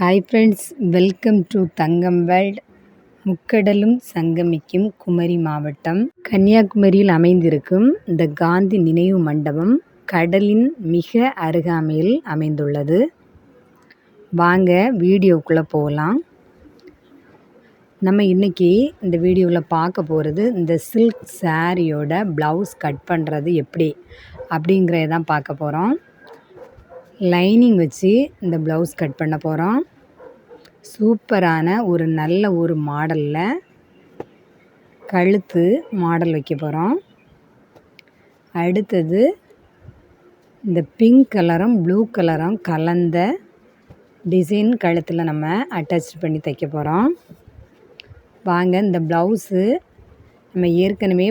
Hi friends welcome to Thangam world முக்கடலும் சங்கமிக்கும் குமரி மாவட்டம் கன்னியாகுமரியில் அமைந்திருக்கும் இந்த காந்தி நினைவு மண்டபம் கடலின் மிக அருகாமையில் அமைந்துள்ளது வாங்க வீடியோக்குள்ளே போகலாம். நம்ம இன்றைக்கி இந்த வீடியோவில் பார்க்க போகிறது இந்த சில்க் சாரியோட ப்ளவுஸ் கட் பண்ணுறது எப்படி அப்படிங்கிறத தான் பார்க்க போகிறோம் லைனிங் வச்சு இந்த ப்ளவுஸ் கட் பண்ண போகிறோம் சூப்பரான ஒரு நல்ல ஒரு மாடலில் கழுத்து மாடல் வைக்க போகிறோம் அடுத்தது இந்த பிங்க் கலரும் ப்ளூ கலரும் கலந்த டிசைன் கழுத்தில் நம்ம அட்டாச் பண்ணி தைக்க போகிறோம் வாங்க இந்த ப்ளவுஸு நம்ம ஏற்கனவே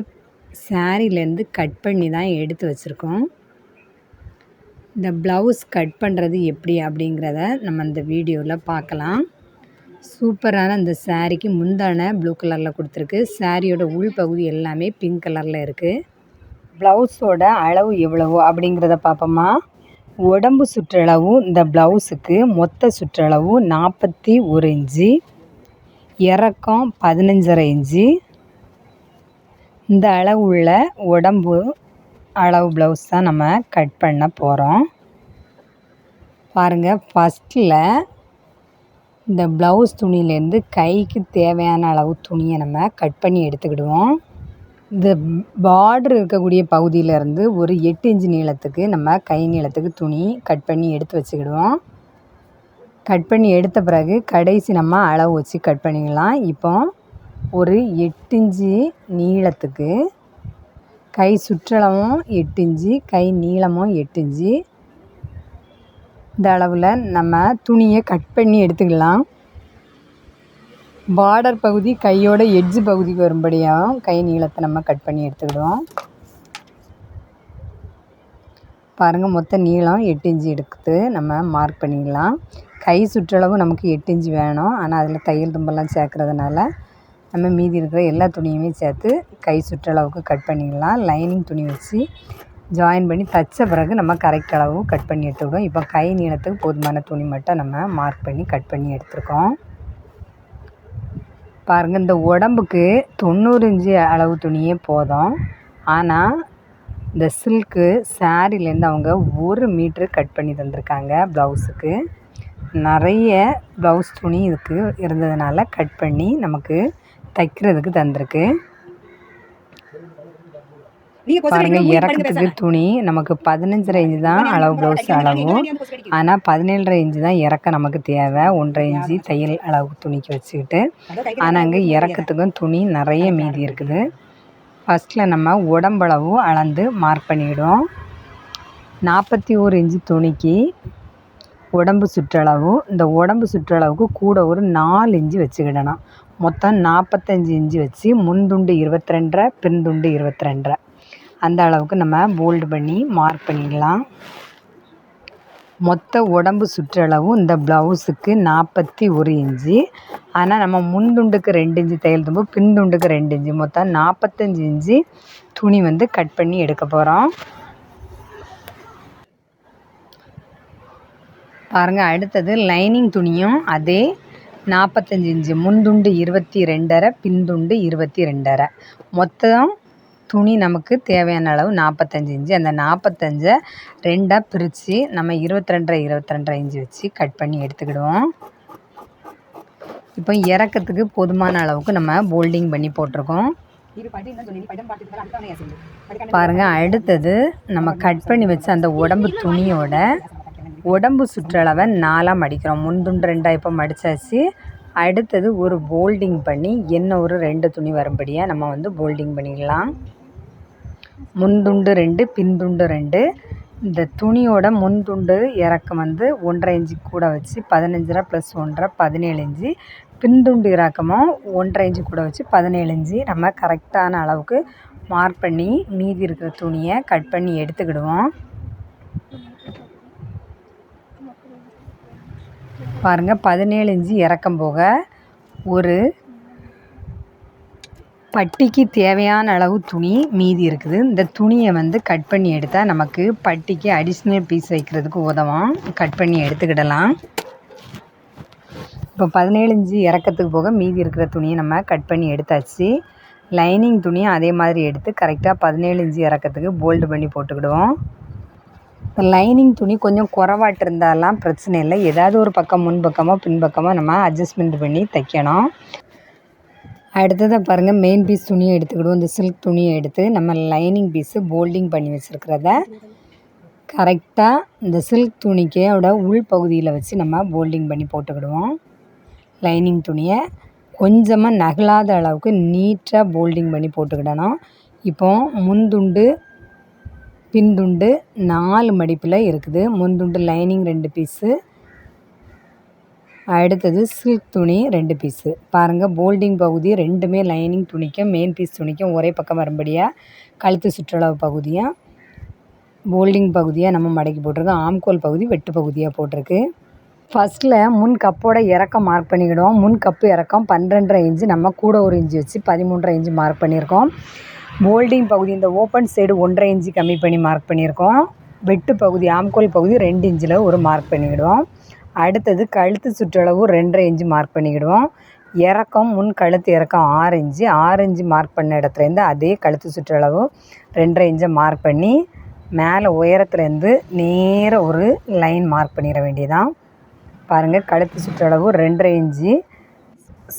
சாரிலேருந்து கட் பண்ணி தான் எடுத்து வச்சுருக்கோம். இந்த ப்ளவுஸ் கட் பண்ணுறது எப்படி அப்படிங்கிறத நம்ம இந்த வீடியோவில் பார்க்கலாம். சூப்பரான இந்த சாரீக்கு முந்தான ப்ளூ கலரில் கொடுத்துருக்கு. சாரியோட உள்பகுதி எல்லாமே பிங்க் கலரில் இருக்குது ப்ளவுஸோட அளவு எவ்வளவோ அப்படிங்கிறத பார்ப்போமா. உடம்பு சுற்றளவு இந்த ப்ளவுஸுக்கு மொத்த சுற்றளவு நாற்பத்தி ஒரு இன்ச்சு. இறக்கம் பதினஞ்சரை இன்ச்சு. இந்த அளவு உள்ள உடம்பு அளவு ப்ளவுஸ் தான் நம்ம கட் பண்ண போகிறோம் பாருங்கள் ஃபஸ்ட்டில் இந்த ப்ளவுஸ் துணியிலேருந்து கைக்கு தேவையான அளவு துணியை நம்ம கட் பண்ணி எடுத்துக்கிடுவோம். இந்த பார்டர் இருக்கக்கூடிய பகுதியிலேருந்து ஒரு எட்டு இன்ச்சு நீளத்துக்கு நம்ம கை நீளத்துக்கு துணி கட் பண்ணி எடுத்து வச்சுக்கிடுவோம். கட் பண்ணி எடுத்த பிறகு கடைசி நம்ம அளவு வச்சு கட் பண்ணிக்கலாம். இப்போ ஒரு எட்டு இன்ச்சு நீளத்துக்கு கை சுற்றளவும் எட்டு இன்ச்சு கை நீளமும் எட்டு இன்ச்சு. இந்த அளவில் நம்ம துணியை கட் பண்ணி எடுத்துக்கலாம். பார்டர் பகுதி கையோட எட்ஜு பகுதிக்கு வரும்படியாகவும் கை நீளத்தை நம்ம கட் பண்ணி எடுத்துக்கிடுவோம். பாருங்கள் மொத்த நீளம் எட்டு இன்ச்சு எடுத்து நம்ம மார்க் பண்ணிக்கலாம் கை சுற்றளவு நமக்கு எட்டு இன்ச்சு வேணும். ஆனால் அதில் தையல் தும்பெல்லாம் சேர்க்குறதுனால நம்ம மீதி இருக்கிற எல்லா துணியுமே சேர்த்து கை சுற்றளவுக்கு கட் பண்ணிக்கலாம் லைனிங் துணி வச்சு ஜாயின் பண்ணி தைச்ச பிறகு நம்ம கரெக்ட் அளவு கட் பண்ணி எடுத்துக்கிடுவோம் இப்போ கை நீளத்துக்கு போதுமான துணி மட்டும் நம்ம மார்க் பண்ணி கட் பண்ணி எடுத்துருக்கோம். பாருங்கள் இந்த உடம்புக்கு தொண்ணூறு இன்ச்சு அளவு துணியே போதும். ஆனால் இந்த சில்க்கு சாரிலேருந்து அவங்க ஒரு மீட்ரு கட் பண்ணி தந்திருக்காங்க ப்ளவுஸுக்கு நிறைய ப்ளவுஸ் துணி இதுக்கு இருந்ததுனால கட் பண்ணி நமக்கு தைக்கிறதுக்கு தந்திருக்கு. பாருங்க இறக்கத்துக்கு துணி. நமக்கு பதினஞ்சரை இன்ச்சு தான் அளவு ப்ளவுஸ் அளவு ஆனால் பதினேழரை இன்ச்சு தான் இறக்க நமக்கு தேவை. ஒன்றரை இன்ச்சு தையல் அளவு துணிக்கு வச்சுக்கிட்டு. ஆனால் அங்கே இறக்கத்துக்கும் துணி நிறைய மீதி இருக்குது. ஃபஸ்ட்டில் நம்ம உடம்பளவு அளந்து மார்க் பண்ணிவிடுவோம் நாற்பத்தி ஒரு இன்ச்சு துணிக்கு உடம்பு சுற்றளவு. இந்த உடம்பு சுற்றளவுக்கு கூட ஒரு நாலு இன்ச்சு வச்சுக்கிடணும். மொத்தம் நாற்பத்தஞ்சி இன்ச்சு வச்சு முன்துண்டு இருபத்தி ரெண்டரை பின்துண்டு இருபத்தி ரெண்டரை அந்த அளவுக்கு நம்ம போல்டு பண்ணி மார்க் பண்ணிக்கலாம் மொத்த உடம்பு சுற்றளவும் இந்த ப்ளவுஸுக்கு நாற்பத்தி ஒரு இன்ச்சு. ஆனால் நம்ம முன்துண்டுக்கு ரெண்டு இன்ச்சு தையல் தும்பு பின்துண்டுக்கு ரெண்டு இன்ச்சு. மொத்தம் நாற்பத்தஞ்சி இன்ச்சு துணி வந்து கட் பண்ணி எடுக்க போகிறோம் பாருங்கள் அடுத்தது லைனிங் துணியும் அதே நாற்பத்தஞ்சி இன்ச்சு முன்துண்டு இருபத்தி ரெண்டரை பின்துண்டு இருபத்தி ரெண்டரை. மொத்தம் துணி நமக்கு தேவையான அளவு நாற்பத்தஞ்சி இன்ச்சு. அந்த நாற்பத்தஞ்சை ரெண்டாக பிரித்து நம்ம இருபத்தி ரெண்டரை இருபத்தி ரெண்டரை இன்ச்சு வச்சு கட் பண்ணி எடுத்துக்கிடுவோம். இப்போ இறக்கத்துக்கு போதுமான அளவுக்கு நம்ம போல்டிங் பண்ணி போட்டிருக்கோம். பாருங்கள் அடுத்தது நம்ம கட் பண்ணி வச்ச அந்த உடம்பு துணியோட உடம்பு சுற்றளவை நாலாக மடிக்கிறோம் முன்துண்டு ரெண்டாக இப்போ மடித்தாச்சு அடுத்தது ஒரு போல்டிங் பண்ணி என்ன ஒரு ரெண்டு துணி வரும்படியாக நம்ம வந்து போல்டிங் பண்ணிக்கலாம். முன்துண்டு ரெண்டு பின்துண்டு ரெண்டு. இந்த துணியோட முன்துண்டு இறக்கம் வந்து ஒன்றரை இன்ச்சு கூட வச்சு பதினஞ்சரை ப்ளஸ் ஒன்றரை பதினேழு இன்ச்சு. பின்துண்டு இறக்கமும் ஒன்றரை இன்ச்சு கூட வச்சு பதினேழு இன்ச்சு நம்ம கரெக்டான அளவுக்கு மார்க் பண்ணி மீதி இருக்கிற துணியை கட் பண்ணி எடுத்துக்கிடுவோம். பாருங்கள் பதினேழு இன்ச்சு இறக்கம் போக ஒரு பட்டிக்கு தேவையான அளவு துணி மீதி இருக்குது. இந்த துணியை வந்து கட் பண்ணி எடுத்தால் நமக்கு பட்டிக்கு அடிஷ்னல் பீஸ் வைக்கிறதுக்கு உதவும். கட் பண்ணி எடுத்துக்கிடலாம். இப்போ பதினேழு இன்ச்சு இறக்கத்துக்கு போக மீதி இருக்கிற துணியை நம்ம கட் பண்ணி எடுத்தாச்சு. லைனிங் துணியை அதே மாதிரி எடுத்து கரெக்டாக பதினேழு இன்ச்சு இறக்கத்துக்கு போல்டு பண்ணி போட்டுக்கிடுவோம். இப்போ லைனிங் துணி கொஞ்சம் குறவாட்டு இருந்தாலாம் பிரச்சனை இல்லை. ஏதாவது ஒரு பக்கம் முன்பக்கமாக பின்பக்கமாக பின்பக்கமோ நம்ம அட்ஜஸ்ட்மெண்ட் பண்ணி தைக்கணும். அடுத்ததாக பாருங்கள் மெயின் பீஸ் துணியை எடுத்துக்கிடுவோம். இந்த சில்க் துணியை எடுத்து நம்ம லைனிங் பீஸு போல்டிங் பண்ணி வச்சுருக்கிறத கரெக்டாக இந்த சில்க் துணிக்கோட உள் பகுதியில் வச்சு நம்ம போல்டிங் பண்ணி போட்டுக்கிடுவோம். லைனிங் துணியை கொஞ்சமாக நகலாத அளவுக்கு நீட்டாக போல்டிங் பண்ணி போட்டுக்கிடணும். இப்போ முந்துண்டு பின்துண்டு நாலு மடிப்பில் இருக்குது. முன்துண்டு லைனிங் ரெண்டு பீஸு. அடுத்தது சில்க் துணி ரெண்டு பீஸு. பாருங்கள் போல்டிங் பகுதி ரெண்டுமே லைனிங் துணிக்கும் மெயின் பீஸ் துணிக்கும் ஒரே பக்கம் வரும்படியாக கழுத்து சுற்றளவு பகுதியாக போல்டிங் பகுதியாக நம்ம மடக்கி போட்டிருக்கோம். ஆம்கோல் பகுதி வெட்டு பகுதியாக போட்டிருக்கு. ஃபஸ்ட்டில் முன் கப்போட இறக்கம் மார்க் பண்ணிக்கிடுவோம். முன் கப்பு இறக்கம் பன்னிரெண்டரை இன்ச்சு நம்ம கூட ஒரு இன்ச்சு வச்சு பதிமூன்றரை இன்ச்சு மார்க் பண்ணியிருக்கோம். போல்டிங் பகுதி இந்த ஓப்பன் சைடு ஒன்றரை இன்ச்சு கம்மி பண்ணி மார்க் பண்ணியிருக்கோம். வெட்டு பகுதி ஆம்கோல் பகுதி ரெண்டு இன்ச்சில் ஒரு மார்க் பண்ணிக்கிடுவோம். அடுத்தது கழுத்து சுற்றளவு ரெண்டரை இன்ச்சு மார்க் பண்ணிக்கிடுவோம். இறக்கம் முன் கழுத்து இறக்கம் ஆறு இன்ச்சு ஆறு இன்ச்சு மார்க் பண்ண இடத்துலேருந்து அதே கழுத்து சுற்றளவு ரெண்டரை இன்ச்சை மார்க் பண்ணி மேலே உயரத்துலேருந்து நேர ஒரு லைன் மார்க் பண்ணிட வேண்டியதான் பாருங்கள் கழுத்து சுற்றளவு ரெண்டரை இன்ச்சு.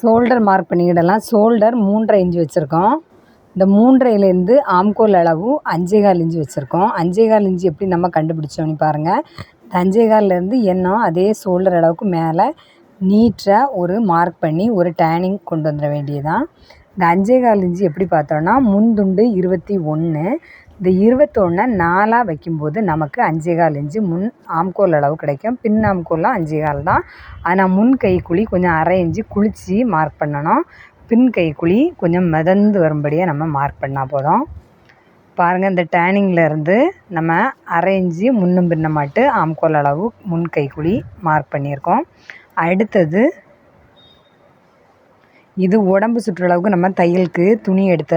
ஷோல்டர் மார்க் பண்ணிக்கிடலாம். ஷோல்டர் மூன்றரை இன்ச்சு வச்சுருக்கோம். இந்த மூன்றையிலேருந்து ஆம்கோல் அளவு அஞ்சே கால் வச்சுருக்கோம். அஞ்சே கால் எப்படி நம்ம கண்டுபிடிச்சோன்னு பாருங்கள் இந்த அஞ்சேகால்லேருந்து எண்ணம் அதே சோல்டர் அளவுக்கு மேலே நீட்டாக ஒரு மார்க் பண்ணி ஒரு டேனிங் கொண்டு வந்துட வேண்டியதான் இந்த அஞ்சே கால் எப்படி பார்த்தோன்னா முன்துண்டு இருபத்தி ஒன்று இந்த இருபத்தொன்னை நாலாக வைக்கும்போது நமக்கு அஞ்சே கால் முன் ஆம்கோல் அளவு கிடைக்கும். பின் ஆம்கோல்லாம் அஞ்சே கால் தான். ஆனால் முன் கைக்குழி கொஞ்சம் அரை இஞ்சி குளித்து மார்க் பண்ணணும். பின் கைக்குழி கொஞ்சம் மிதந்து வரும்படியாக நம்ம மார்க் பண்ணால் போதும். பாருங்கள் இந்த டேனிங்கில் இருந்து நம்ம அரைஞ்சி முன்னும் முன்னும் பின்னமாட்டு ஆம்கோல் அளவு முன் கைக்குழி மார்க் பண்ணியிருக்கோம். அடுத்தது இது உடம்பு சுற்றளவுக்கு நம்ம தையலுக்கு துணி எடுத்த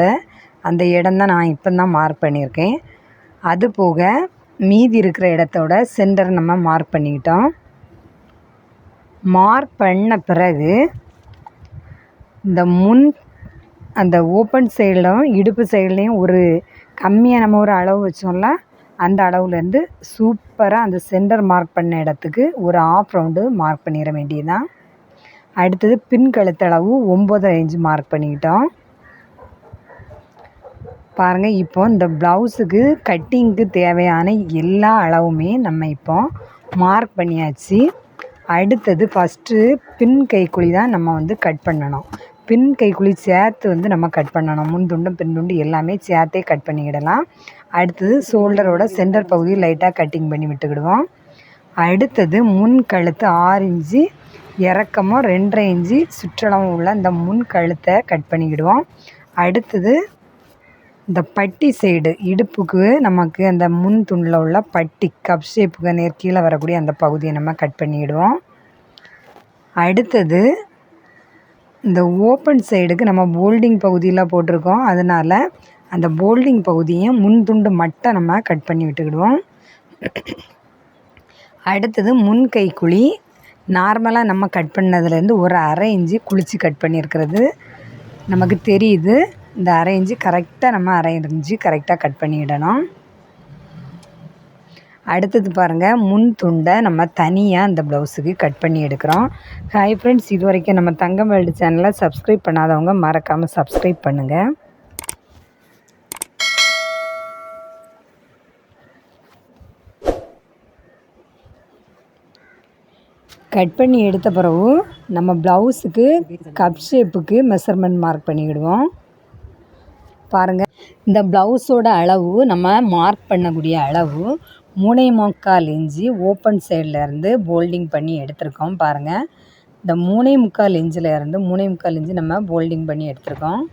அந்த இடம் தான் நான் இப்போ தான் மார்க் பண்ணியிருக்கேன். அது போக மீதி இருக்கிற இடத்தோட சென்டர் நம்ம மார்க் பண்ணிக்கிட்டோம். மார்க் பண்ண பிறகு இந்த முன் அந்த ஓப்பன் சைடிலும் இடுப்பு சைட்லேயும் ஒரு கம்மியாக நம்ம ஒரு அளவு வச்சோம்ல அந்த அளவுலேருந்து சூப்பராக அந்த சென்டர் மார்க் பண்ண இடத்துக்கு ஒரு ஆஃப் ரவுண்டு மார்க் பண்ணிட வேண்டியதுதான். அடுத்தது பின் கழுத்தளவு ஒம்பதரை இன்ச்சு மார்க் பண்ணிக்கிட்டோம். பாருங்கள் இப்போ இந்த ப்ளவுஸுக்கு கட்டிங்க்கு தேவையான எல்லா அளவுமே நம்ம இப்போ மார்க் பண்ணியாச்சு. அடுத்தது ஃபஸ்ட்டு பின் கைக்குழி தான் நம்ம வந்து கட் பண்ணணும். பின் கைக்குழி சேர்த்து வந்து நம்ம கட் பண்ணணும். முன் துண்டும் பின் துண்டு எல்லாமே சேர்த்தே கட் பண்ணிக்கிடலாம். அடுத்தது ஷோல்டரோட சென்டர் பகுதி லைட்டாக கட்டிங் பண்ணி விட்டுக்கிடுவோம். அடுத்தது முன் கழுத்து ஆறு இன்ச்சு இறக்கமும் ரெண்டரை இன்ச்சு சுற்றளவும் உள்ள இந்த முன் கழுத்தை கட் பண்ணிக்கிடுவோம். அடுத்தது இந்த பட்டி சைடு இடுப்புக்கு நமக்கு அந்த முன் துண்டில் உள்ள பட்டி கப் ஷேப்புக்கு நேர் கீழே வரக்கூடிய அந்த பகுதியை நம்ம கட் பண்ணிவிடுவோம் அடுத்தது இந்த ஓப்பன் சைடுக்கு நம்ம போல்டிங் பகுதியில் போட்டிருக்கோம். அதனால் அந்த போல்டிங் பகுதியும் முன் துண்டு மட்டும் நம்ம கட் பண்ணி விட்டுக்கிடுவோம். அடுத்தது முன் கைக்குழி. நார்மலாக நம்ம கட் பண்ணதுலேருந்து ஒரு அரை இஞ்சி குளித்து கட் பண்ணியிருக்கிறது. நமக்கு தெரியுது இந்த அரை இஞ்சி கரெக்டாக நம்ம அரை இஞ்சி கரெக்டாக கட் பண்ணிவிடணும் அடுத்தது பாருங்கள் முன் துண்டை நம்ம தனியாக அந்த ப்ளவுஸுக்கு கட் பண்ணி எடுக்கிறோம். ஹாய் ஃப்ரெண்ட்ஸ் இது வரைக்கும் நம்ம தங்கம் வேல்டு சேனலை சப்ஸ்கிரைப் பண்ணாதவங்க மறக்காமல் சப்ஸ்கிரைப் பண்ணுங்கள் கட் பண்ணி எடுத்த பிறகு நம்ம ப்ளவுஸுக்கு கப் ஷேப்புக்கு மெஷர்மெண்ட் மார்க் பண்ணிக்கிடுவோம். பாருங்கள் இந்த ப்ளவுஸோட அளவு நம்ம மார்க் பண்ணக்கூடிய அளவு மூணே முக்கால் இன்ச்சு ஓப்பன் சைடில் இருந்து போல்டிங் பண்ணி எடுத்திருக்கோம் பாருங்கள் இந்த மூணே முக்கால் இன்ச்சில் இருந்து மூணே முக்கால் இன்ச்சு நம்ம போல்டிங் பண்ணி எடுத்திருக்கோம்.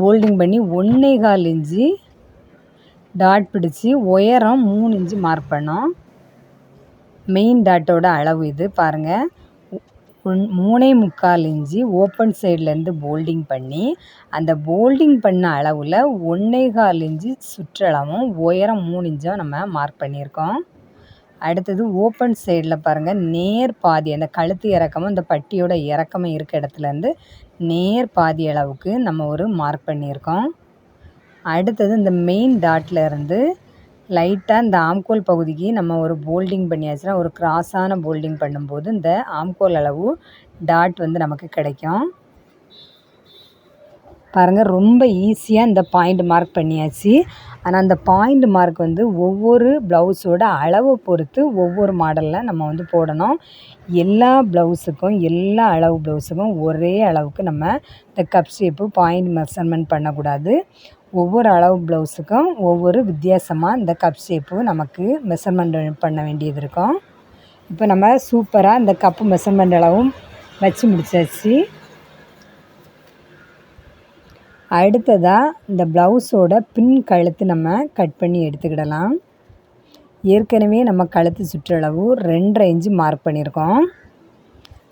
போல்டிங் பண்ணி ஒன்றே கால் இன்ச்சு டாட் பிடிச்சி உயரம் மூணு இன்ச்சு மார்க் பண்ணோம். மெயின் டாட்டோட அளவு இது பாருங்கள் ஒன் மூணே முக்கால் இன்ச்சு ஓப்பன் சைட்லேருந்து போல்டிங் பண்ணி அந்த போல்டிங் பண்ண அளவில் ஒன்றே கால் இன்ச்சு சுற்றளவும் உயரம் மூணு இன்ச்சும் நம்ம மார்க் பண்ணியிருக்கோம். அடுத்தது ஓப்பன் சைடில் பாருங்கள் நேர் பாதி அந்த கழுத்து இறக்கமும் இந்த பட்டியோட இறக்கமும் இருக்க இடத்துலேருந்து நேர் பாதி அளவுக்கு நம்ம ஒரு மார்க் பண்ணியிருக்கோம். அடுத்தது இந்த மெயின் டாட்டில் இருந்து லைட்டாக இந்த ஆம்கோல் பகுதிக்கு நம்ம ஒரு போல்டிங் பண்ணியாச்சுன்னா ஒரு கிராஸான போல்டிங் பண்ணும்போது இந்த ஆம்கோல் அளவு டாட் வந்து நமக்கு கிடைக்கும். பாருங்கள் ரொம்ப ஈஸியாக இந்த பாயிண்ட் மார்க் பண்ணியாச்சு. ஆனால் அந்த பாயிண்ட் மார்க் வந்து ஒவ்வொரு ப்ளவுஸோட அளவை பொறுத்து ஒவ்வொரு மாடலில் நம்ம வந்து போடணும். எல்லா ப்ளவுஸுக்கும் எல்லா அளவு ப்ளவுஸுக்கும் ஒரே அளவுக்கு நம்ம இந்த கப் ஷேப்பு பாயிண்ட் மெஷர்மெண்ட் பண்ணக்கூடாது. ஒவ்வொரு அளவு ப்ளவுஸுக்கும் ஒவ்வொரு வித்தியாசமாக இந்த கப் ஷேப்பு நமக்கு மெஷர்மெண்ட் பண்ண வேண்டியது இருக்கும். இப்போ நம்ம சூப்பராக இந்த கப்பு மெஷர்மெண்ட் அளவும் வச்சு முடிச்சாச்சு. அடுத்ததாக இந்த ப்ளவுஸோட பின் கழுத்து நம்ம கட் பண்ணி எடுத்துக்கிடலாம். ஏற்கனவே நம்ம கழுத்து சுற்றளவு ரெண்டரை இன்ச்சு மார்க் பண்ணியிருக்கோம்.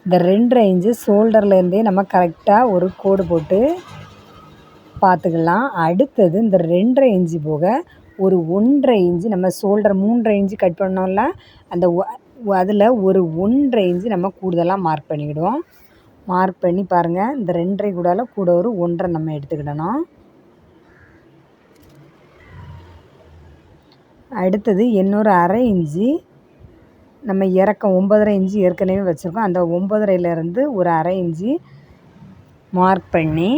இந்த ரெண்டரை இன்ச்சு ஷோல்டர்லேருந்தே நம்ம கரெக்டாக ஒரு கோடு போட்டு பார்த்துக்கலாம் அடுத்தது இந்த ரெண்டரை இன்ச்சு போக ஒரு ஒன்றரை இன்ச்சு நம்ம ஷோல்டர் மூன்றரை இன்ச்சு கட் பண்ணோம்ல அந்த அதில் ஒரு ஒன்றரை இன்ச்சு நம்ம கூடுதலாக மார்க் பண்ணிக்கிடுவோம். மார்க் பண்ணி பாருங்கள் இந்த ரெண்டரை கூடால கூட ஒரு ஒன்றரை நம்ம எடுத்துக்கிடணும். அடுத்தது இன்னொரு அரை இன்ச்சு நம்ம இறக்கம் ஒம்பதரை இன்ச்சு ஏற்கனவே வச்சுருக்கோம். அந்த ஒம்பதரையிலேருந்து ஒரு அரை இன்ச்சு மார்க் பண்ணி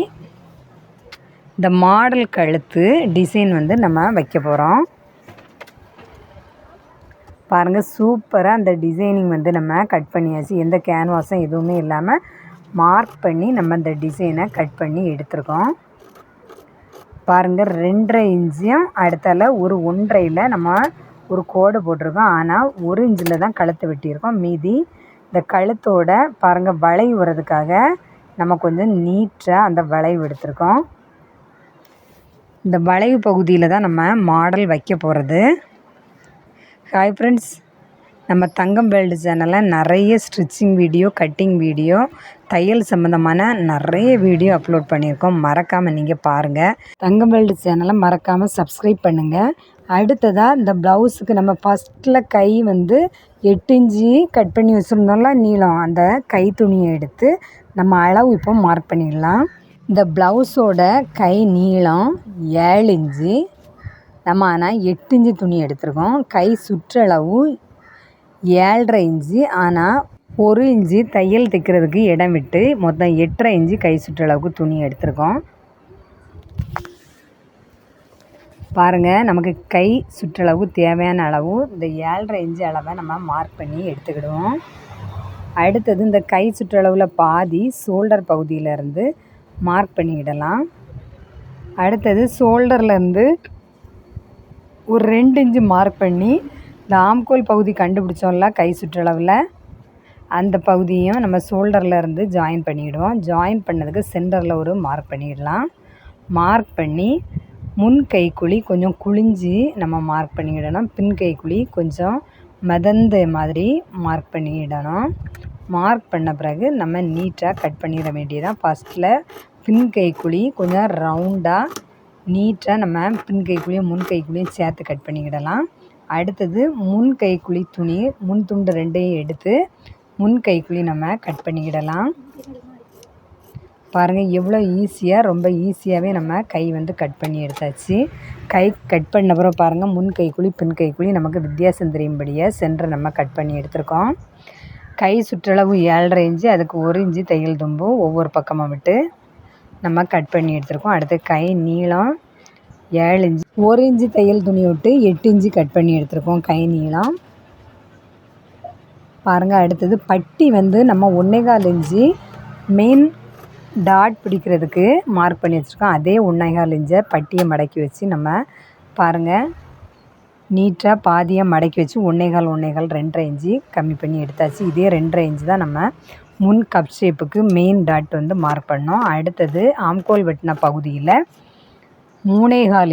இந்த மாடல் கழுத்து டிசைன் வந்து நம்ம வைக்க போகிறோம் பாருங்கள் சூப்பராக அந்த டிசைனிங் வந்து நம்ம கட் பண்ணியாச்சு. எந்த கேன்வாஸும் எதுவுமே இல்லாமல் மார்க் பண்ணி நம்ம அந்த டிசைனை கட் பண்ணி எடுத்திருக்கோம். பாருங்கள் ரெண்டரை இன்ச்சியும் அடுத்தால ஒரு ஒன்றையில் நம்ம ஒரு கோடு போட்டிருக்கோம். ஆனால் ஒரு இன்ச்சில் தான் கழுத்து வெட்டியிருக்கோம். மீதி இந்த கழுத்தோட பாருங்கள் வளைவுடுறதுக்காக நம்ம கொஞ்சம் நீட்டாக அந்த வளைவு எடுத்திருக்கோம். இந்த வளைவு பகுதியில் தான் நம்ம மாடல் வைக்க போகிறது ஹாய் ஃப்ரெண்ட்ஸ் நம்ம தங்கம் வேல்டு சேனலில் நிறைய ஸ்டிச்சிங் வீடியோ கட்டிங் வீடியோ தையல் சம்மந்தமான நிறைய வீடியோ அப்லோட் பண்ணியிருக்கோம். மறக்காமல் நீங்கள் பாருங்கள் தங்கம் வேல்டு சேனலை மறக்காமல் சப்ஸ்கிரைப் பண்ணுங்கள் அடுத்ததாக இந்த ப்ளவுஸுக்கு நம்ம ஃபஸ்ட்டில் கை வந்து எட்டு இஞ்சி கட் பண்ணி வச்சுருந்தோம்ல நீளம். அந்த கை துணியை எடுத்து நம்ம அளவு இப்போ மார்க் பண்ணிடலாம். இந்த ப்ளவுஸோட கை நீளம் ஏழு இன்ச்சு. நம்ம ஆனால் எட்டு இன்ச்சு துணி எடுத்திருக்கோம். கை சுற்றளவு ஏழரை இன்ச்சு. ஆனால் ஒரு இன்ச்சு தையல் தைக்கிறதுக்கு இடம் விட்டு மொத்தம் எட்டரை இன்ச்சு கை சுற்றளவுக்கு துணி எடுத்திருக்கோம். பாருங்கள் நமக்கு கை சுற்றளவு தேவையான அளவு இந்த ஏழரை இன்ச்சு அளவை நம்ம மார்க் பண்ணி எடுத்துக்கிடுவோம். அடுத்தது இந்த கை சுற்றளவில் பாதி ஷோல்டர் பகுதியிலேருந்து மார்க் பண்ணிக்கிடலாம். அடுத்தது ஷோல்டர்லேருந்து ஒரு ரெண்டு இன்ச்சு மார்க் பண்ணி இந்த ஆம்கோல் பகுதி கண்டுபிடிச்சோம்ல கை சுற்றளவில் அந்த பகுதியும் நம்ம ஷோல்டர்லேருந்து ஜாயின் பண்ணிவிடுவோம் ஜாயின் பண்ணதுக்கு சென்டரில் ஒரு மார்க் பண்ணிடலாம். மார்க் பண்ணி முன் கைக்குழி கொஞ்சம் குழிஞ்சி நம்ம மார்க் பண்ணிக்கிடணும் பின் கைக்குழி கொஞ்சம் மிதந்த மாதிரி மார்க் பண்ணிக்கிடணும் மார்க் பண்ண பிறகு நம்ம நீட்டாக கட் பண்ணிட வேண்டியதான் ஃபஸ்ட்டில் பின் கைக்குழி கொஞ்சம் ரவுண்டாக நீட்டாக நம்ம பின் கைக்குழியும் முன் கைக்குழியும் சேர்த்து கட் பண்ணிக்கிடலாம். அடுத்தது முன் கைக்குழி துணி முன் துண்டு ரெண்டையும் எடுத்து முன் கைக்குழி நம்ம கட் பண்ணிக்கிடலாம். பாருங்கள் எவ்வளோ ஈஸியாக ரொம்ப ஈஸியாகவே நம்ம கை வந்து கட் பண்ணி எடுத்தாச்சு. கை கட் பண்ண அப்புறம் பாருங்கள் முன் கைக்குழி பின் கைக்குழி நமக்கு வித்தியாசம் தெரியும்படியாக சென்டரை நம்ம கட் பண்ணி எடுத்திருக்கோம். கை சுற்றளவு ஏழரை இன்ச்சு அதுக்கு ஒரு இன்ச்சு தையல் தும்பு ஒவ்வொரு பக்கமாக விட்டு நம்ம கட் பண்ணி எடுத்துருக்கோம். அடுத்து கை நீளம் ஏழு இன்ச்சு ஒரு இன்ச்சு தையல் துணி விட்டு எட்டு இன்ச்சு கட் பண்ணி எடுத்துருக்கோம் கை நீளம். பாருங்கள் அடுத்தது பட்டி வந்து நம்ம ஒன்றே இஞ்சி இன்ச்சு மெயின் டாட் பிடிக்கிறதுக்கு மார்க் பண்ணி வச்சுருக்கோம். அதே ஒன்றே கால் இன்ச்சை பட்டியை மடக்கி வச்சு நம்ம பாருங்கள் நீட்டாக பாதியாக மடக்கி வச்சு ஒன்றே கால் ரெண்டு கால் ரெண்டரை இன்ச்சு கம்மி பண்ணி எடுத்தாச்சு. இதே ரெண்டரை இன்ச்சு தான் நம்ம முன் கப் ஷேப்புக்கு மெயின் டாட் வந்து மார்க் பண்ணோம். அடுத்தது ஆம்கோல் வெட்டின பகுதியில் மூணே கால்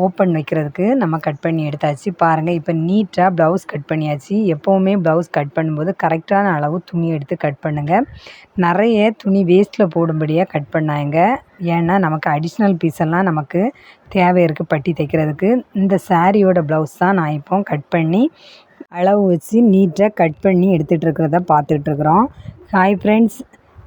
ஓப்பன் வைக்கிறதுக்கு நம்ம கட் பண்ணி எடுத்தாச்சு. பாருங்கள் இப்போ நீட்டாக ப்ளவுஸ் கட் பண்ணியாச்சு. எப்போவுமே ப்ளவுஸ் கட் பண்ணும்போது கரெக்டான அளவு துணி எடுத்து கட் பண்ணுங்கள் நிறைய துணி வேஸ்ட்டில் போடும்படியாக கட் பண்ணாங்க. ஏன்னா நமக்கு அடிஷ்னல் பீஸ் எல்லாம் நமக்கு தேவை இருக்குது பட்டி தைக்கிறதுக்கு. இந்த சாரியோட ப்ளவுஸ் தான் நான் இப்போ கட் பண்ணி அளவு வச்சு நீட்டாக கட் பண்ணி எடுத்துகிட்டு இருக்கிறத பார்த்துட்ருக்குறோம் ஹாய் ஃப்ரெண்ட்ஸ்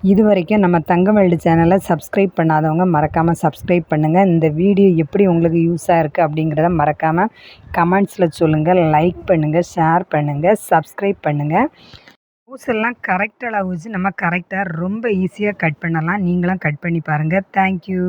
இது வரைக்கும் நம்ம தங்கவேல்டு சேனலை சப்ஸ்கிரைப் பண்ணாதவங்க மறக்காமல் சப்ஸ்கிரைப் பண்ணுங்கள் இந்த வீடியோ எப்படி உங்களுக்கு யூஸாக இருக்குது அப்படிங்கிறத மறக்காமல் கமெண்ட்ஸில் சொல்லுங்கள் லைக் பண்ணுங்கள் ஷேர் பண்ணுங்கள் சப்ஸ்கிரைப் பண்ணுங்கள் பூசெல்லாம் கரெக்டாக கரெக்ட் அளவு வச்சு நம்ம கரெக்டாக ரொம்ப ஈஸியாக கட் பண்ணலாம். நீங்களும் கட் பண்ணி பாருங்கள் தேங்க்யூ